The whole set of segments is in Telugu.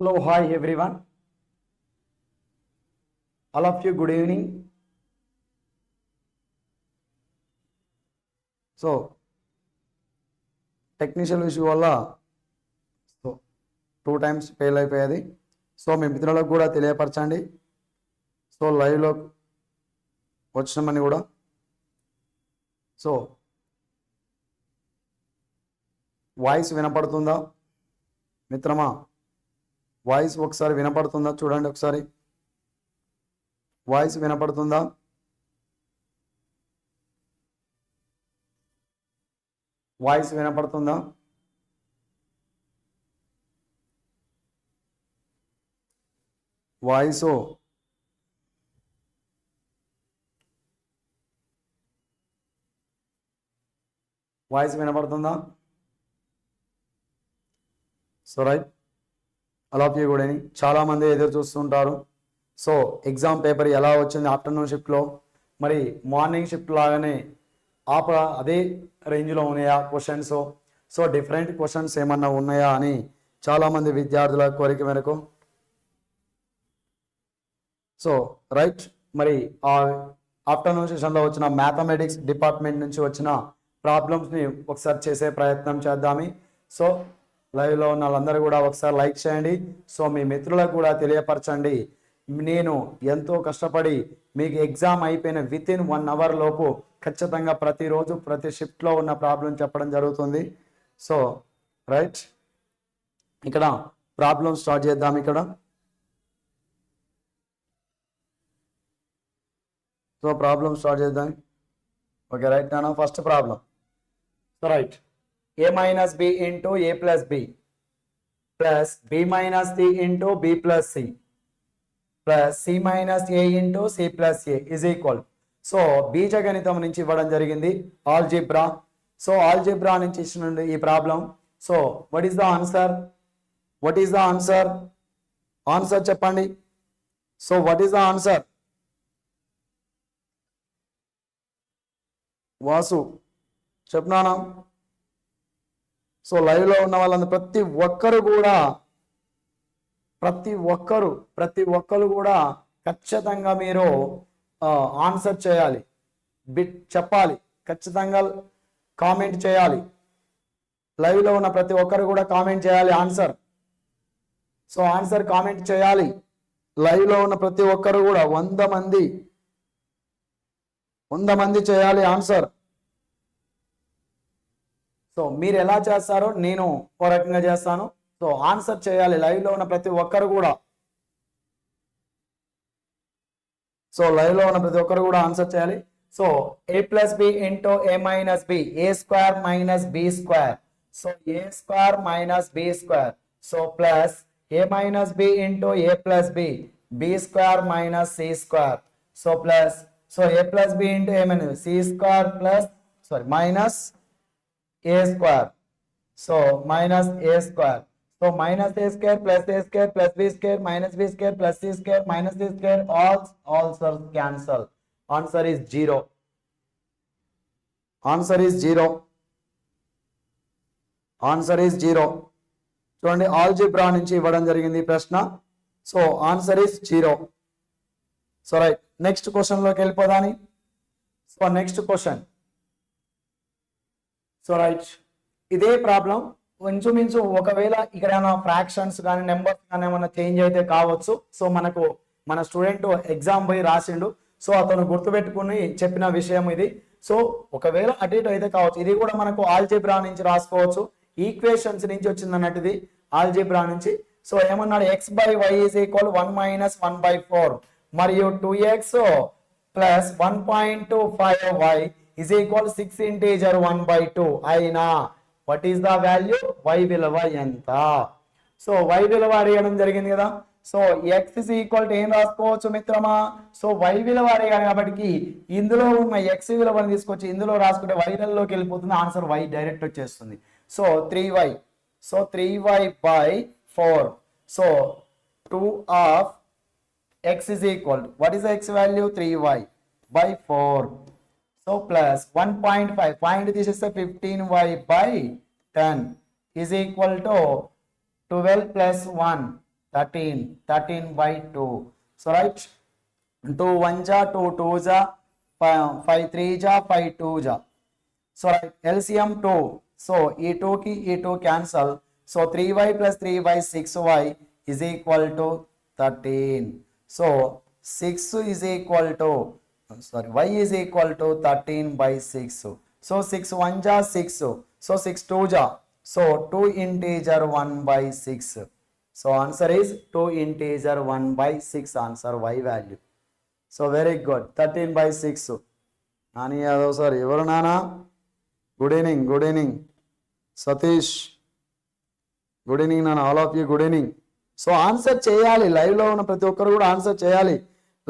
Hello hi everyone all of you good evening so technical issue వల్ల సో టూ టైమ్స్ ఫెయిల్ అయిపోయేది. సో మీ మిత్రులకు కూడా తెలియపరచండి. సో లైవ్లో వచ్చినామని కూడా. సో వాయిస్ వినపడుతుందా? మిత్రమా? వాయిస్ ఒకసారి వినపడుతుందా? చూడండి ఒకసారి. వాయిస్ వినపడుతుందా? వాయిస్ వినపడుతుందా? వాయిస్? వాయిస్ వినపడుతుందా? So right. అలా కూడా చాలామంది ఎదురు చూస్తుంటారు. సో ఎగ్జామ్ పేపర్ ఎలా వచ్చింది ఆఫ్టర్నూన్ షిఫ్ట్లో మరి మార్నింగ్ షిఫ్ట్ లాగానే ఆప అదే రేంజ్లో ఉన్నాయా క్వశ్చన్స్ సో డిఫరెంట్ క్వశ్చన్స్ ఏమన్నా ఉన్నాయా అని చాలామంది విద్యార్థుల కోరిక మేరకు. సో రైట్ మరి ఆ ఆఫ్టర్నూన్ సెషన్లో వచ్చిన మ్యాథమెటిక్స్ డిపార్ట్మెంట్ నుంచి వచ్చిన ప్రాబ్లమ్స్ని ఒకసారి చేసే ప్రయత్నం చేద్దామి. సో లైవ్లో ఉన్న వాళ్ళందరూ కూడా ఒకసారి లైక్ చేయండి. సో మీ మిత్రులకు కూడా తెలియపరచండి. నేను ఎంతో కష్టపడి మీకు ఎగ్జామ్ అయిపోయిన విత్ ఇన్ వన్ అవర్ లోపు ఖచ్చితంగా ప్రతిరోజు ప్రతి షిఫ్ట్లో ఉన్న ప్రాబ్లం చెప్పడం జరుగుతుంది. సో రైట్ ఇక్కడ ప్రాబ్లం స్టార్ట్ చేద్దాం ఇక్కడ. సో ప్రాబ్లం స్టార్ట్ చేద్దాం. ఓకే రైట్ నాన్న? First problem so right A minus B into A plus B plus B minus C into B plus C plus C minus A into C plus A is equal so బీజగణితం నుంచి ఇవ్వడం జరిగింది. ఆల్జిబ్రా సో ఆల్జిబ్రా నుంచి ఇచ్చిన ఈ problem so what is the answer what is the answer answer చెప్పండి. So what is the answer Vasu చెప్పినానా so లైవ్లో ఉన్న వాళ్ళందరూ ప్రతి ఒక్కరు కూడా ప్రతి ఒక్కరు ప్రతి ఒక్కరు కూడా ఖచ్చితంగా మీరు ఆన్సర్ చేయాలి. బిట్ చెప్పాలి. ఖచ్చితంగా కామెంట్ చేయాలి. లైవ్లో ఉన్న ప్రతి ఒక్కరు కూడా కామెంట్ చేయాలి ఆన్సర్ సో ఆన్సర్ కామెంట్ చేయాలి. లైవ్లో ఉన్న ప్రతి ఒక్కరు కూడా వంద మంది వంద మంది చేయాలి ఆన్సర్ సో మీరు ఎలా చేస్తారో నేను ఒక రకంగా చేస్తాను. సో ఆన్సర్ చేయాలి. లైవ్లో ఉన్న ప్రతి ఒక్కరు కూడా. సో లైవ్లో ఉన్న ప్రతి ఒక్కరు కూడా ఆన్సర్ చేయాలి. So A plus B into A minus B A square minus B square so A square minus B square so plus A minus B into A plus B B square minus C square so plus so A plus B into A minus C square plus sorry minus A square so minus A square so minus A square plus A square plus B square minus B square plus C square minus C square all all sir cancel answer is zero answer is zero answer is zero చూడండి ఆల్జిబ్రా నుంచి ఇవ్వడం జరిగింది ప్రశ్న so answer is zero so right next క్వశ్చన్లోకి వెళ్ళిపోదాని so next question so right ఇదే ప్రాబ్లం ఇంచుమించు ఒకవేళ ఇక్కడ ఏమైనా ఫ్రాక్షన్స్ కానీ నెంబర్స్ కానీ ఏమైనా చేంజ్ అయితే కావచ్చు. సో మనకు మన స్టూడెంట్ ఎగ్జామ్ పోయి రాసిండు. సో అతను గుర్తుపెట్టుకుని చెప్పిన విషయం ఇది. సో ఒకవేళ అటు ఇటు అయితే కావచ్చు. ఇది కూడా మనకు ఆల్జీబ్రా నుంచి రాసుకోవచ్చు. ఈక్వేషన్స్ నుంచి వచ్చింది అన్నట్టుది ఆల్జీబ్రా నుంచి. సో ఏమన్నాడు? X by Y is equal one minus one by four మరియు two X plus one point two five Y is equal 6 integer 1 by 2 అయినా what is the value y విలువ ఎంత? సో y విలువ అడిగడం జరిగింది కదా. So x is equal to ఏం రాసుకోవచ్చు మిత్రమా? సో y విలువ అడిగాను కాబట్టి ఇందులో ఉన్న x విలువని తీసుకొచ్చి ఇందులో రాసుకుంటే y లోకి వెళ్ళిపోతుంది. ఆన్సర్ y డైరెక్ట్ వచ్చేస్తుంది. So three Y so three Y by four so two of X is equal what is X value three Y by four so plus one point five point తీసేస్తే fifteen Y by ten is equal to twelve plus one thirteen thirteen by two so right two one జా టూ టూ జా ఫైవ్ త్రీ జా ఫైవ్ టూ జా so right LCM two so ఈ టూకి ఈ two cancel so three Y plus three Y six Y is equal to thirteen so six is equal to sorry Y is equal to thirteen by six so six one జా సిక్స్ సో సిక్స్ టూ జా so two integer one by six so answer is two integer one by six answer Y value so very good thirteen by six Nani Yadav sir ఎవరు నానా good evening good evening Satish good evening నాన్న all of you good evening so answer చేయాలి. లైవ్లో ఉన్న ప్రతి ఒక్కరు కూడా ఆన్సర్ చేయాలి.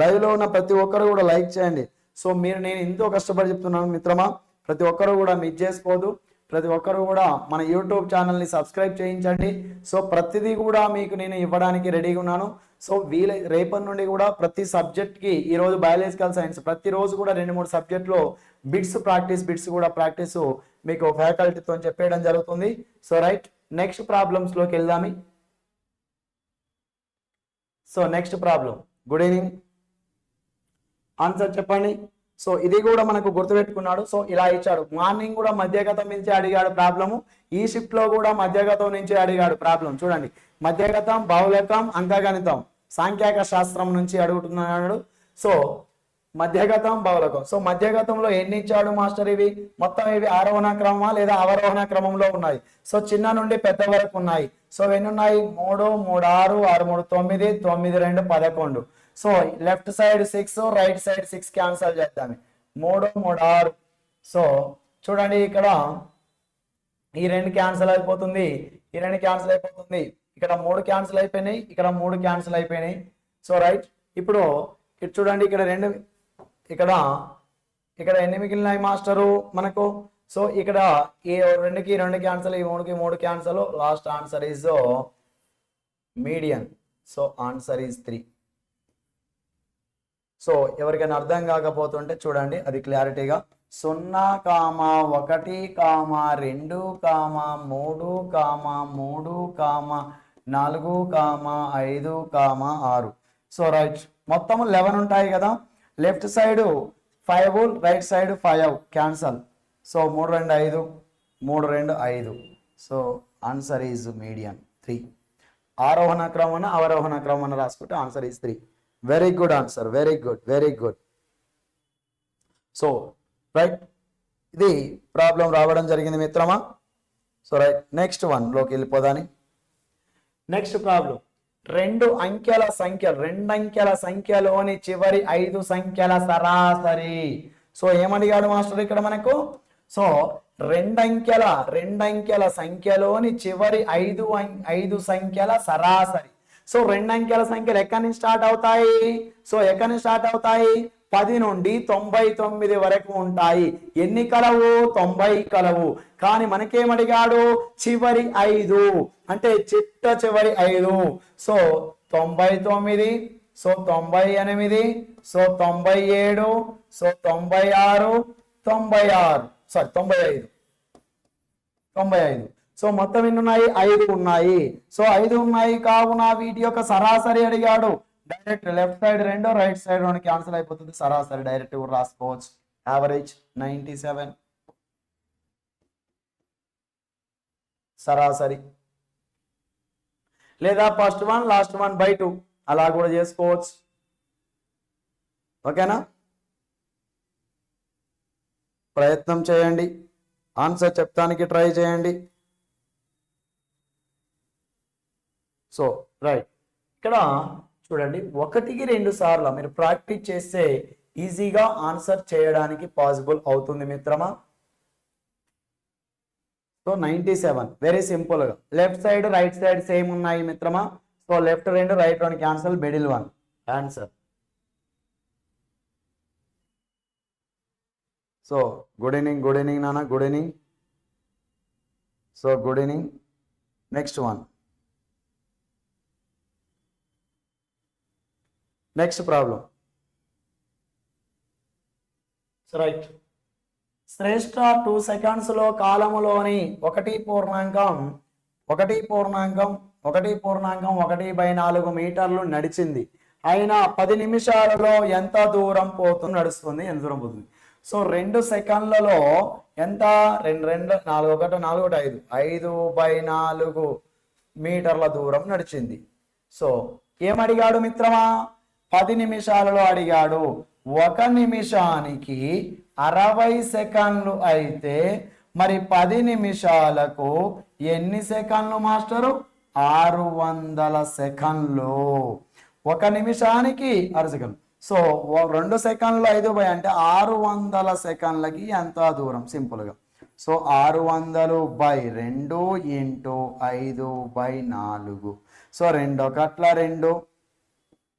లైవ్లో ఉన్న ప్రతి ఒక్కరు కూడా లైక్ చేయండి. సో మీరు నేను ఎంతో కష్టపడి చెప్తున్నాను మిత్రమా ప్రతి ఒక్కరు కూడా మిస్ చేసుకోదు. ప్రతి ఒక్కరు కూడా మన యూట్యూబ్ ఛానల్ని సబ్స్క్రైబ్ చేయించండి. సో ప్రతిదీ కూడా మీకు నేను ఇవ్వడానికి రెడీగా ఉన్నాను. సో వీల రేపటి నుండి కూడా ప్రతి సబ్జెక్ట్కి ఈరోజు బయాలజికల్ సైన్స్ ప్రతిరోజు కూడా రెండు మూడు సబ్జెక్టులో బిట్స్ ప్రాక్టీస్ బిట్స్ కూడా ప్రాక్టీస్ మీకు ఫ్యాకల్టీతో చెప్పేయడం జరుగుతుంది. సో రైట్ నెక్స్ట్ ప్రాబ్లమ్స్లోకి వెళ్దామి. So next problem good evening answer చెప్పండి. సో ఇది కూడా మనకు గుర్తుపెట్టుకున్నాడు. సో ఇలా ఇచ్చాడు. మార్నింగ్ కూడా మధ్యగతం నుంచి అడిగాడు ప్రాబ్లము ఈ షిఫ్ట్లో కూడా మధ్యగతం నుంచి అడిగాడు ప్రాబ్లం చూడండి. మధ్యగతం బహుళకం అంకగణితం. సాంఖ్యాక శాస్త్రం నుంచి అడుగుతున్నాడు. సో మధ్యగతం బౌలకం సో మధ్యగతంలో ఎన్ని ఇచ్చాడు మాస్టర్ ఇవి? మొత్తం ఇవి ఆరోహణ క్రమమా లేదా అవరోహణ క్రమంలో ఉన్నాయి? సో చిన్న నుండి పెద్ద వరకు ఉన్నాయి. సో ఎన్ని ఉన్నాయి? మూడు మూడు ఆరు ఆరు మూడు తొమ్మిది తొమ్మిది రెండు పదకొండు. So left side six right side six cancel చేద్దాం మూడు మూడు ఆరు. సో చూడండి ఇక్కడ ఈ రెండు క్యాన్సిల్ అయిపోతుంది. ఈ రెండు క్యాన్సిల్ అయిపోతుంది. ఇక్కడ మూడు క్యాన్సిల్ అయిపోయినాయి ఇక్కడ మూడు క్యాన్సిల్ అయిపోయినాయి. సో రైట్ ఇప్పుడు ఇటు చూడండి ఇక్కడ రెండు ఇక్కడ ఇక్కడ ఎన్ని మిగిలినాయి మాస్టరు మనకు? సో ఇక్కడ ఈ రెండుకి రెండు క్యాన్సల్ ఈ మూడుకి మూడు cancel last answer is median so answer is three so ఎవరికైనా అర్థం కాకపోతుంటే చూడండి అది క్లారిటీగా. సున్నా కామా ఒకటి కామా రెండు కామా మూడు కామా మూడు కామా నాలుగు కామా ఐదు కామా ఆరు. సో రైట్ మొత్తం లెవెన్ ఉంటాయి కదా. Left side five right side five cancel. So మూడు రెండు ఐదు మూడు రెండు ఐదు. So answer is medium three. ఆరోహణ క్రమణ అవరోహణ క్రమణ రాసుకుంటే answer is three. Very good answer very good very good so right ఇది ప్రాబ్లం రావడం జరిగింది మిత్రమా? సో రైట్ నెక్స్ట్ వన్లోకి వెళ్ళిపోదాని. నెక్స్ట్ ప్రాబ్లం రెండు అంకెల సంఖ్య రెండు అంకెల సంఖ్యలోని చివరి ఐదు సంఖ్యల సరాసరి. సో ఏమడిగాడు మాస్టర్ ఇక్కడ మనకు? సో రెండంకెల రెండంకెల సంఖ్యలోని చివరి ఐదు ఐదు సంఖ్యల సరాసరి. సో రెండు అంకెల సంఖ్యలు ఎక్కడి నుంచి స్టార్ట్ అవుతాయి? సో ఎక్కడి నుంచి స్టార్ట్ అవుతాయి? పది నుండి తొంభై తొమ్మిది వరకు ఉంటాయి. ఎన్ని కలవు? తొంభై కలవు. కానీ మనకేమడిగాడు? చివరి ఐదు. అంటే చిట్ట చివరి ఐదు. సో తొంభై తొమ్మిది. సో తొంభై ఎనిమిది. సో తొంభై ఏడు. సో తొంభై ఆరు. తొంభై ఆరు. సారీ తొంభై ఐదు. తొంభై ఐదు. సో మొత్తం ఎన్ని ఉన్నాయి ఐదు ఉన్నాయి. సో ఐదు ఉన్నాయి కావున వీటి యొక్క సరాసరి అడిగాడు. డైరెక్ట్ లెఫ్ట్ సైడ్ రెండు రైట్ సైడ్ రెండు క్యాన్సిల్ అయిపోతుంది. సరాసరి డైరెక్ట్ కూడా రాసుకోవచ్చు. Average ninety seven. సరాసరి. లేదా first one last one by two. అలా కూడా చేసుకోవచ్చు. ఓకేనా? ప్రయత్నం చేయండి. ఆన్సర్ చెప్తానికి ట్రై చేయండి. సో రైట్ ఇక్కడ చూడండి ఒకటికి రెండు సార్లు మీరు ప్రాక్టీస్ చేస్తే ఈజీగా ఆన్సర్ చేయడానికి పాసిబుల్ అవుతుంది మిత్రమా? సో నైంటీ సెవెన్ వెరీ సింపుల్గా left side right side same ఉన్నాయి మిత్రమా? సో లెఫ్ట్ రెండు right one cancel middle one answer so good evening good evening నాన్న good evening so good evening next one next problem right Shreshta two సెకండ్స్లో కాలములోని ఒకటి పూర్ణాంకం ఒకటి పూర్ణాంకం ఒకటి పూర్ణాంకం ఒకటి బై నాలుగు మీటర్లు నడిచింది. అయినా పది నిమిషాలలో ఎంత దూరం పోతుంది నడుస్తుంది ఎంత దూరం పోతుంది? సో రెండు సెకండ్లలో ఎంత? రెండు రెండు నాలుగు ఒకటి నాలుగు ఒకటి ఐదు. ఐదు బై నాలుగు మీటర్ల దూరం నడిచింది. సో ఏమడిగాడు మిత్రమా? పది నిమిషాలలో అడిగాడు. ఒక నిమిషానికి అరవై సెకండ్లు అయితే మరి పది నిమిషాలకు ఎన్ని సెకండ్లు మాస్టరు? ఆరు వందల సెకండ్లు. ఒక నిమిషానికి ఆరు సెకండ్లు. సో రెండు సెకండ్లు ఐదు బై అంటే ఆరు వందల సెకండ్లకి ఎంత దూరం? సింపుల్గా. సో ఆరు వందలు బై రెండు ఇంటూ ఐదు బై నాలుగు. సో రెండు ఒకట్ల రెండు.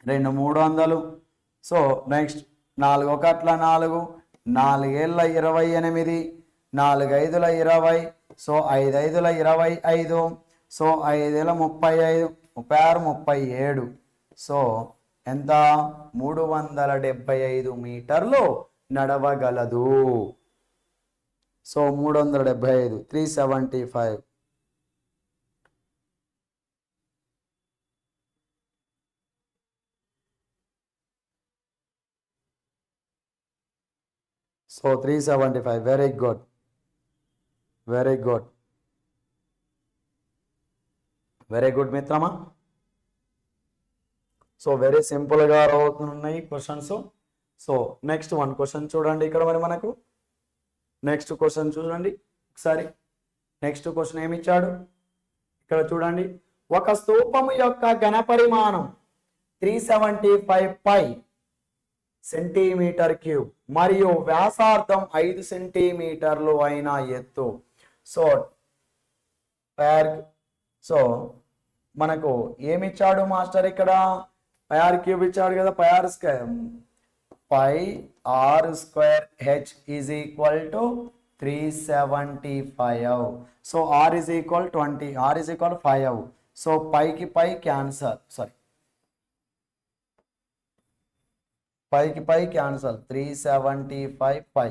రెండు మూడు వందలు సో నెక్స్ట్ నాలుగు ఒకట్ల నాలుగు నాలుగేళ్ళ ఇరవై ఎనిమిది నాలుగు ఐదుల ఇరవై సో ఐదు ఐదుల ఇరవై ఐదు సో ఐదేళ్ళ ముప్పై ఐదు ముప్పై ఆరు ముప్పై ఏడు సో ఎంత? మూడు వందల డెబ్బై ఐదు మీటర్లు నడవగలదు. సో మూడు వందల డెబ్బై ఐదు three seventy five. So three seventy five very good very good very good మిత్రమా సో వెరీ సింపుల్గా అవుతున్నాయి questions so next one question చూడండి ఇక్కడ మరి మనకు. నెక్స్ట్ క్వశ్చన్ చూడండి. ఒకసారి. నెక్స్ట్ క్వశ్చన్ ఏమి ఇచ్చాడు? ఇక్కడ చూడండి. ఒక స్తూపము యొక్క ఘన పరిమాణం three seventy five pi centimeter cube. మరియు వ్యాసార్థం ఐదు సెంటీమీటర్లు అయిన ఎత్తు. సో పేర్ సో మనకు ఏమి ఇచ్చాడు మాస్టర్ ఇక్కడ? పయార్ క్యూబ్ ఇచ్చాడు కదా pi r square. Pi R square H is equal to three seventy five. So R is equal twenty R is equal five. So పైకి పై క్యాన్సర్ సారీ. పైకి pi cancel three seventy five pi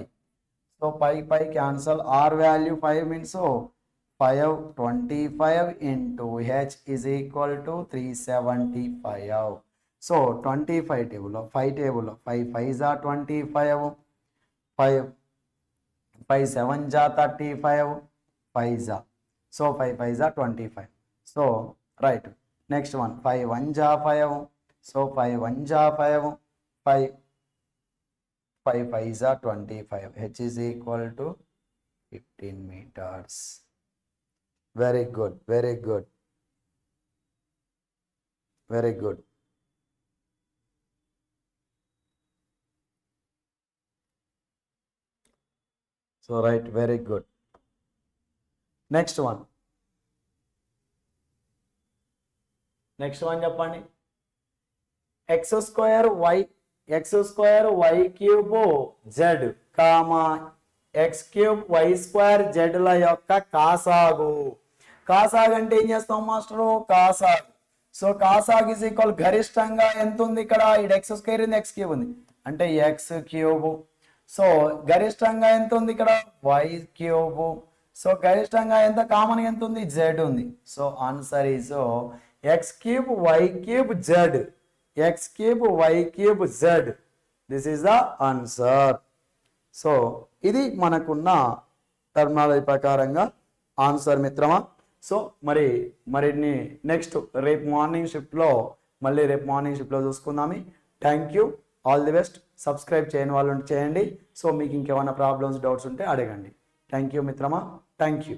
so pi pi cancel R value five means five twenty five into H is equal to three seventy five. So twenty five టేబుల్లో ఫైవ్ టేబుల్లో ఫైవ్ ఫైవ్ జా twenty five five five seven జా థర్టీ ఫైవ్ ఫైవ్ జా. సో ఫైవ్ ఫైవ్ జా twenty five. So right next one five one జా ఫైవ్. సో ఫైవ్ వన్ జా ఫైవ్. ఫైవ్ ఫైవ్ ఫైవ్ జా twenty five H is equal to fifteen meters very good very good very good so right very good next one next one చెప్పండి. X square Y X square Y cube Z comma X cube Y square జెడ్ల యొక్క కాసాగు. కాసాగ్ అంటే ఏం చేస్తాం మాస్టరు? కాసాగ్. సో కాసాగ్ ఇస్ ఈక్వల్ గరిష్టంగా ఎంత ఉంది ఇక్కడ? ఇటు ఎక్స్ స్క్వేర్ ఉంది ఎక్స్ క్యూబ్ ఉంది. అంటే ఎక్స్ క్యూబ్. సో గరిష్టంగా ఎంత ఉంది ఇక్కడ? Y cube. సో గరిష్టంగా ఎంత? కామన్ ఎంత ఉంది? జెడ్ ఉంది. So answer is X cube Y cube Z. X cube Y cube Z this is the answer so ఇది మనకున్న టర్మినాలజీ ప్రకారంగా ఆన్సర్ మిత్రమా? సో మరి మరిన్ని నెక్స్ట్ రేపు మార్నింగ్ షిఫ్ట్లో మళ్ళీ రేపు మార్నింగ్ షిఫ్ట్లో చూసుకుందామి. Thank you all the best subscribe చేయని వాళ్ళు ఉంటే చేయండి. సో మీకు ఇంకేమైనా ప్రాబ్లమ్స్ డౌట్స్ ఉంటే అడగండి. థ్యాంక్ యూ మిత్రమా? Thank you